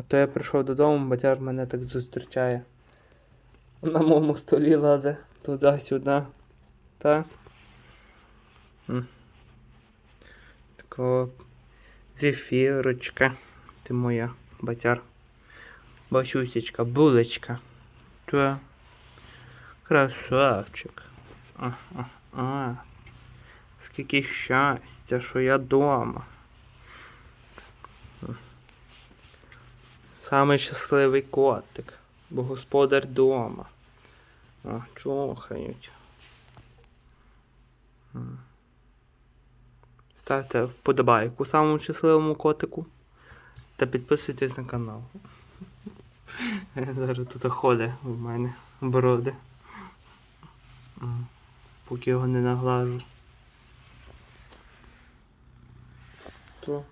А то я прийшов додому, батяр мене так зустрічає. На моєму столі лазе туди-сюди. Та? Такого зефірочка. Ти моя батяр. Бачусечка, булочка. Та. Красавчик. А, а, а. Скільки щастя, що я дома. Самий щасливий котик, бо господар дома. О, чухають. Ставте вподобайку самому щасливому котику та підписуйтесь на канал. Зараз тут ходить в мене броди. Поки його не наглажу. То